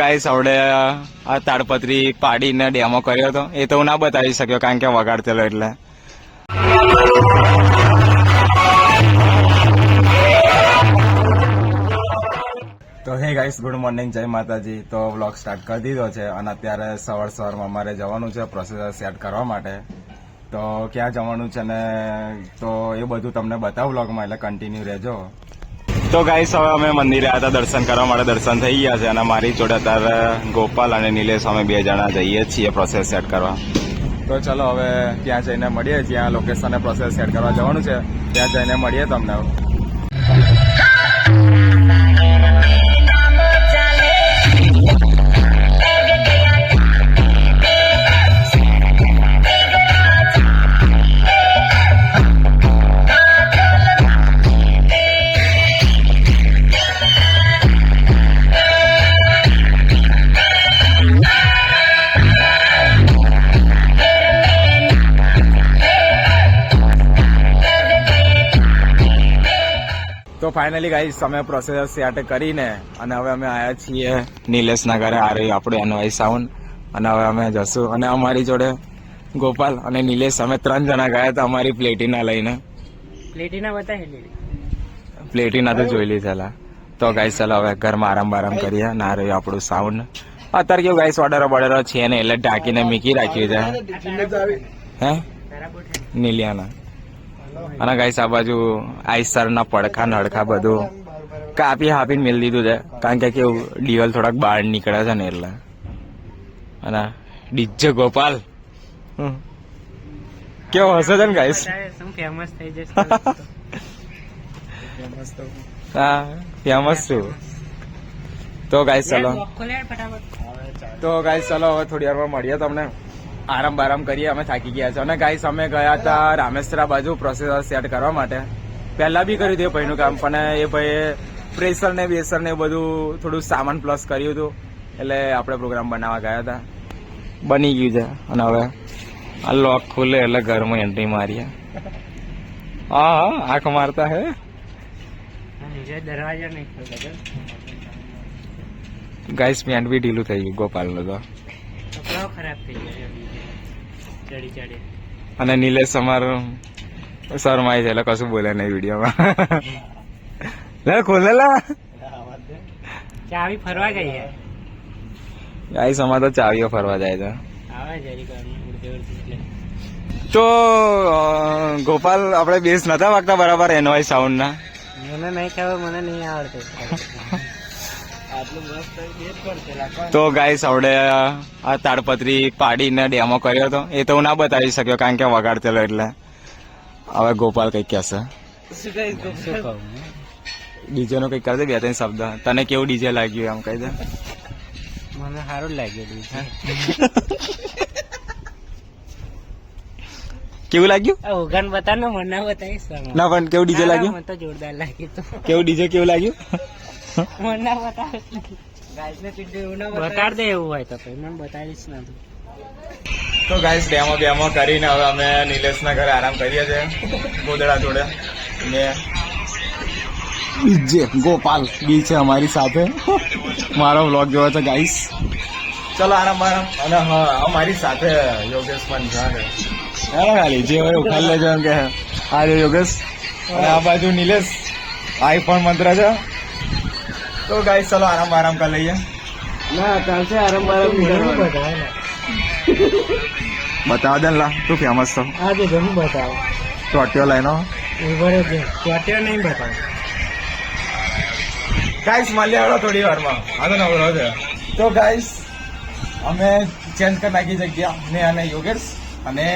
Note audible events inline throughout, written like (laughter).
Guys આવડે આ તાડપત્રી પાડીને ડેમો કર્યો હતો. એ તો હું ના બતાવી શક્યો, કારણ કે વગાડતેલો એટલે. તો હે ગાઈસ ગુડ મોર્નિંગ જય માતાજી. તો વ્લોગ સ્ટાર્ટ કરી દીધો છે અને અત્યારે સવાર સવારમાં અમારે જવાનું છે પ્રોસેસર સેટ કરવા માટે. તો ક્યાં જવાનું છે ને, તો એ બધું તમને બતાવું વ્લોગમાં એટલે કન્ટિન્યુ રહેજો. તો ગાઈસ હવે અમે મંદિરે આવ્યા હતા, દર્શન કરવા માટે દર્શન થઈ ગયા છે અને મારી જોડે અત્યારે ગોપાલ અને નિલેશ અમે બે જણા જઈએ છીએ પ્રોસેસ સેટ કરવા. તો ચલો હવે ત્યાં જઈને મળીએ, જ્યાં લોકેશને પ્રોસેસ સેટ કરવા જવાનું છે, ત્યાં જઈને મળીએ તમને. ફાઇનલી ગાઈસ અમે પ્રોસેસ સેટ કરીને અને હવે અમે આવ્યા છીએ નિલેશના ઘરે આ રહ્યું આપણું એનવાઈ સાઉન્ડ અને હવે અમે જશું. અને અમારી જોડે ગોપાલ અને નિલેશ અમે ત્રણ જણા ગયા હતા અમારી પ્લેટિના લઈને. પ્લેટિના બતાવી પ્લેટિના તો જોઈ લીધેલા તો ગાઈસ ચાલો હવે ઘરમાં આરામ બારામ કરીએ આ રહ્યું આપણું સાઉન્ડ અત્યારે કેવું ગાઈસ ઓર્ડર બોર્ડર છે ને એટલે ઢાંકીને મીકી રાખ્યું છે. હે? નીલિયાના. અને ગાઈસ આ બાજુ આઈસરના પડખા નડખા બધું કાપી હાપીને મેળ દીધું છે. કારણ કે કેવું ડીવલ થોડાક બહાર નીકળે છે ને એટલે. અને ડીજે ગોપાલ. કેવો હશે છે ને ગાઈસ? ફેમસ થઈ જશે હા ફેમસ છું. તો ગાઈસ ચલો. તો ગાઈસ ચલો હવે થોડી વારમાં મળીએ તમને. આરામ બારામ કરીએ અમે થાકી ગયા છે અને ગાઈસ અમે ગયા હતા રામેશ્વરા બાજુ પ્રોસેસર સેટ કરવા માટે. પહેલા બી કર્યું હતું એ ભાઈનું કામ પણ એ ભાઈએ પ્રેશર ને બેસર ને બધું થોડું સામાન પ્લસ કર્યું હતું. એટલે આપણે પ્રોગ્રામ બનાવવા ગયા હતા. બની ગયું છે. અને હવે આ લોક ખુલે એટલે ઘરમાં એન્ટ્રી મારીએ. હા હા આંખ મારતા હે. ગાઈસ પેન્ટ બી ઢીલું થઈ ગયું ગોપાલનું તો. ખરાબ થઈ ગયા ચડી ચડી. અને નિલેશ અમારો શરમાય છે એટલે કશું બોલે નહીં વિડીયોમાં. લે ખોલેલા ચાવી ફરવા ગઈ ગાઈસ અમાર તો ચાવીઓ ફરવા જાય છે. તો ગોપાલ આપણે બેસ નતા વાગતા બરાબર એનવાય સાઉન્ડ ના. મને નહીં ખબર મને નહીં આવડતું. તો ગાઈસ આવડે આ તાડપત્રી પાડીને ડેમો કર્યો હતો. એ તો હું ના બતાવી શક્યો કારણ કે વગાડતેલો એટલે. હવે ગોપાલ કંઈક કહેશે. ડીજે નો કંઈક કરજે બે ત્રણ શબ્દ. તને કેવું ડીજે લાગ્યું એમ કહી દે. મને સારું લાગ્યું (laughs) કેવું લાગ્યું? ઓગાન બતા ને મને બતાવીશ ના પણ કેવું ડીજે લાગ્યું? મને તો જોરદાર લાગ્યું કેવું ડીજે કેવું લાગ્યું? બતાડ દે એવું હોય તો પછી મને બતાવીશ ના તું. ગાઈસ ડેમો બેમો કરીને હવે અમે નિલેશના ઘરે આરામ કરીએ છીએ. ગોદડા જોડે. ને બીજે ગોપાલ બી છે અમારી સાથે. મારો વ્લોગ જોવો છે ગાઈસ ચલો આરામ આરામ. અને હા અમારી સાથે યોગેશ પણ છે. ખાલી જે હોય ઉખાડી લેજો એમ કે. આ યોગેશ. અને આ બાજુ નિલેશ. આઈફોન મંત્ર છે. તો ગાઈસ ચલો આરામ આરામ કરી લઈએ. ના ચાલશે આરામ આરામ બતાવ દે ને લા તું ફેમસ છો. આજે ઘણું બતાવો. ટોટિયો લાઈનો ઉભરે છે ચોટ્યો નહીં બતાવ. ગાઈસ મળીએ આવડો થોડી વારમાં. હા તો નવરો છે. તો ગાઈસ અમે ચેન્જ કરી નાખી જગ્યા મેં અને યોગેશ અને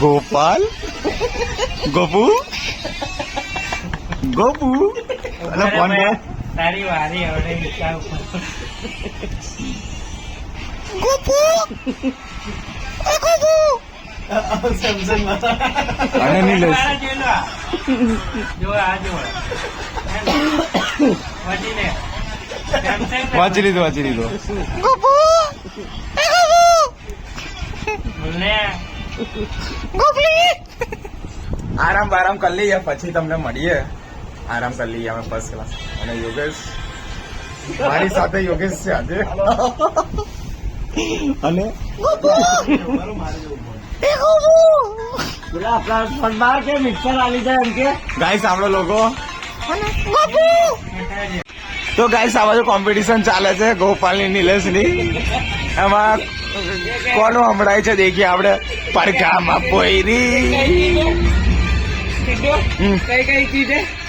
ગોપાલ. ગોપુ. ગોપુ અને ફોન કરે તારી વારી હવે ઈચ્છા ઉપર. અને નિલેશ જો આ જો. વાંચી લીધું વાંચી લીધું. આરામ બારામ કરી લઈએ પછી તમને મળીએ. આરામ કરી લઈએ અમે ફર્સ્ટ ક્લાસ અને યોગેશ મારી સાથે યોગેશ છે આજે. અને? આપણા ફોન બાર કે મિક્સર આલી જાય એમ કે. ગાઈસ આપણો લોકો. તો ગાઈસ આ બાજુ કોમ્પિટિશન ચાલે છે ગોપાલની નિલેશની. એમાં કોનું સંભળાય છે દેખીએ આપણે. પડઘામાં પોયરી. કઈ કઈ ચીજ?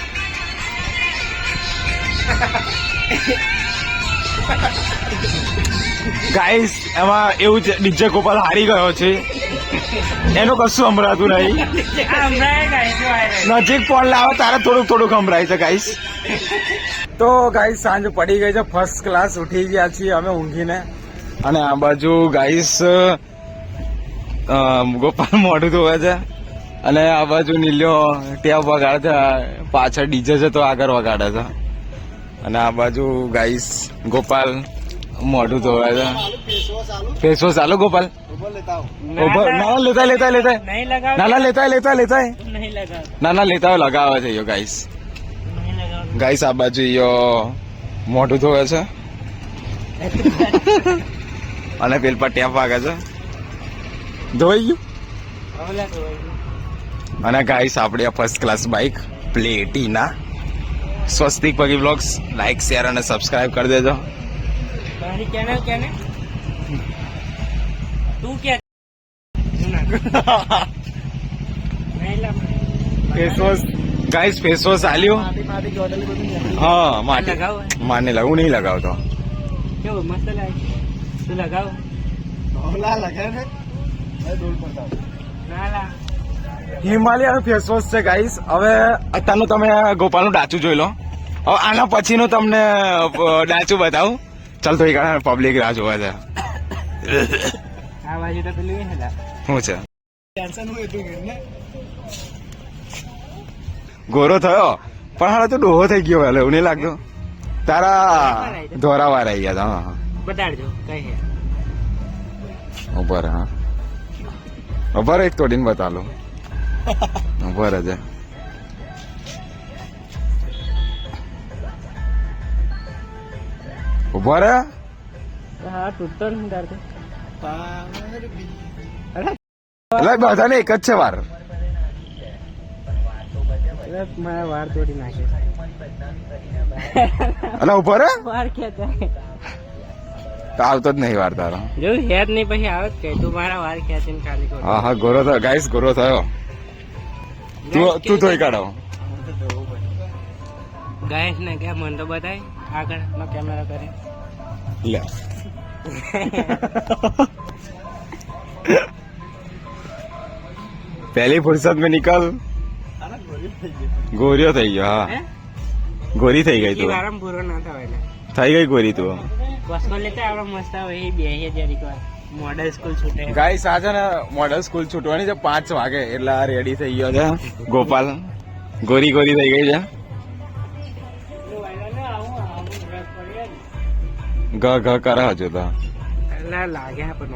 ગાઈસ એમાં એવું છે, ડીજે ગોપાલ હારી ગયો છે. એનું કશું સંભળાતું નહીં. નજીક ફોન લાવો, તારે થોડુંક થોડુંક સંભળાય છે ગાઈસ તો ગાઈસ સાંજ પડી ગઈ છે ફર્સ્ટ ક્લાસ ઉઠી ગયા છીએ અમે ઊંઘીને. અને આ બાજુ ગાઈસ ગોપાલ મોઢું ધોવે છે. અને આ બાજુ નીલ્યો, ત્યાં વગાડે છે, પાછળ ડીજે છે, તો આગળ વગાડે છે. અને આ બાજુ ગાઈસ ગોપાલ મોઢું ધોવે છે. ફેસ વોશ ચાલુ ગોપાલ. ના લેતા લેતા લેતા. નાના લેતા લેતા લેતા. નહીં લગાવ ના ના લેતા લગાવે છે યો ગાઈસ. ગાઈસ આ બાજુ યો મોઢું ધોવે છે. અને પેલ પર ટેપ વાગે છે ધોઈ ગયું. અને ગાઈસ આપણે first class bike Platina Swastik Pagi vlogs like share અને સબસ્ક્રાઇબ કરી દેજો. મારી કેને? તું કે? લગાવ. Face wash guys face wash આલ્યું હા માટે. લગાવ માને લગું નહીં લગાવતો. કેવું મસ્ત લાગે? તું લગાવ. ના લા હિમાલયાનું ફેસ વોશ છે ગાઈસ હવે અત્યારનું તમે ગોપાલનું ડાચું જોઈ લો. હવે આના પછીનું તમને ડાચું બતાવું. ચાલ તો એક પબ્લિક રાહ જોવા છે એ શું છે? ગોરો થયો? પણ હાલ તો ડોહો થઈ ગયો એટલે એવું નહીં લાગતો? તારા ધોરાવાર આવી ગયા હતા હા બતાડજો કઈ ઉપર હા. ઉપર એક તોડીને બતાલો ઉપર જ ઊભો રે હા તૂટતો એટલે બધાને એક જ છે વાર અરે મારા વાળ તોડી નાખે એટલે ઊભો રે વાળ ખેંચાય તો આવતો જ નહીં વાર તારો જો હેર નહીં પછી આવે જ કે તું મારા વાર ખેંચીને ખાલી હા હા ગોરો થયો ગાઈસ ગોરો થયો તું તું ધોઈ કાઢો. ગણેશ ને કે મન તો બતાય આગળમાં કેમેરા કરે. લે. (laughs) પહેલી ફુરસત મેં નિકાલ ગોરીઓ થઈ ગયો હા. ગોરી થઈ ગઈ તું. થઈ ગઈ ગોરી તું. બસ લેતા આપણે મસ્ત હોય બે જરીક વાર. મોડલ સ્કૂલ છૂટે. ગાઈસ આજે ને મોડલ સ્કૂલ છૂટવાની છે પાંચ વાગે. એટલે રેડી થઈ ગયો છે. ગોપાલ ગોરી ગોરી થઈ ગઈ છે. ઘ ગ કરે હજુ તો. લાગ્યા પણ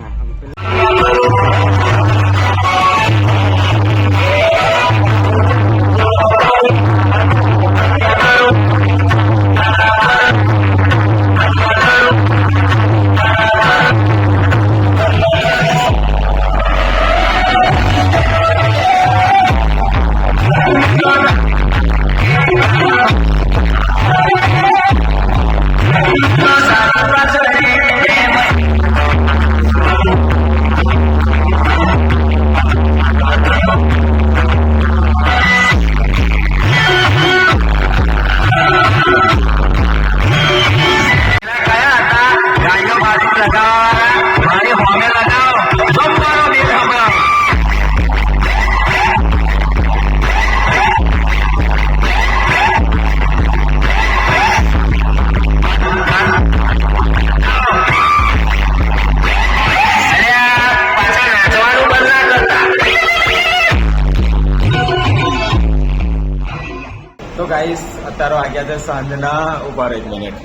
અત્યારે વાગ્યા છે સાંજના ઊભા રહી મિનિટ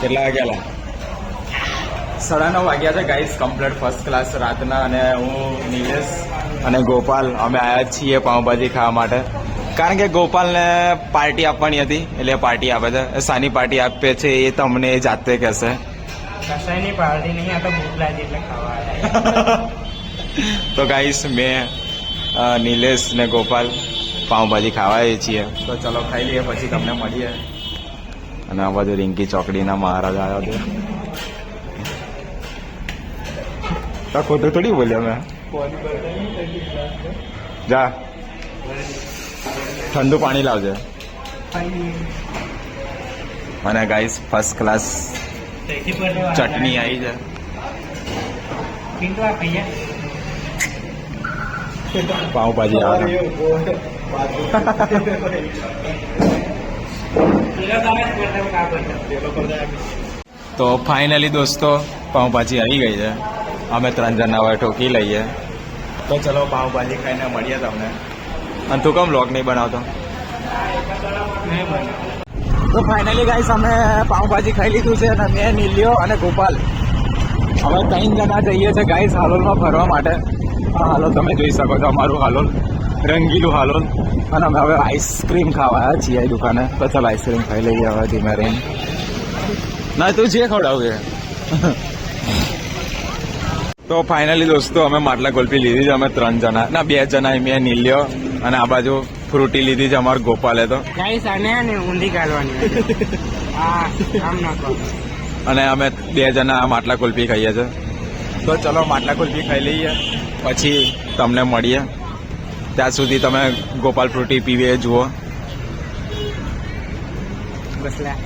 કેટલા વાગ્યા સાડા નવ વાગ્યા છે ગાઈસ કમ્પ્લીટ ફર્સ્ટ ક્લાસ રાતના અને હું નિલેશ અને ગોપાલ અમે આવ્યા છીએ પાઉંભાજી ખાવા માટે. કારણ કે ગોપાલને પાર્ટી આપવાની હતી એટલે પાર્ટી આપે છે. સાની પાર્ટી આપે છે એ તમને એ જાતે કહેશે. કસાઈની પાર્ટી નહીં આ તો ભૂખ લાગી એટલે ખાવા (laughs) તો ગાઈસ મેં નિલેશ ને ગોપાલ પાઉંભાજી ખાવા આવીએ છીએ. તો ચલો ખાઈ લઈએ પછી તમને મળીએ. અને આ બાજુ રિંકી ચોકડીના મહારાજ આવ્યો છે. તો ખોટું થોડી બોલ્યા મેં. જા. ઠંડુ પાણી લાવજે. અને ગાઈસ ફર્સ્ટ ક્લાસ ચટણી આવી છે. પાઉંભાજી આવે. તો ફાઇનલી દોસ્તો, પાઉંભાજી આવી ગઈ છે. અમે ત્રણ જણા હવે ઠોકી લઈએ. તો ચલો પાઉંભાજી ખાઈને મળીએ તમને. અને તું કેમ લોક નહીં બનાવતો? તો ફાઇનલી ગાઈસ અમે પાઉંભાજી ખાઈ લીધું છે અને મેં, નીલ્યો અને ગોપાલ. હવે ત્રણ જણા જઈએ છે ગાઈસ હાલોલમાં ફરવા માટે. હાલો તમે જોઈ શકો છો અમારું હાલોલ. રંગીલું હાલોલ અને અમે હવે આઈસ્ક્રીમ ખાવા આવ્યા છીએ દુકાને. તો ચાલો આઈસ્ક્રીમ ખાઈ લઈએ હવે ધીમે રહીને ના તું જે ખવડાવું તો ફાઇનલી દોસ્તો અમે માટલા કુલ્ફી લીધી છે અમે ત્રણ જણા. ના બે જણા મેં નીલ્યો અને આ બાજુ ફ્રૂટી લીધી છે અમારો ગોપાલે તો. ઊંધી કાઢવાની અને અમે બે જણા માટલા કુલ્ફી ખાઈએ છીએ તો ચલો માટલા કુલ્ફી ખાઈ લઈએ. પછી તમને મળીએ. ત્યાં સુધી તમે ગોપાલ ફ્રૂટી પીવે જુઓ. બસ લે.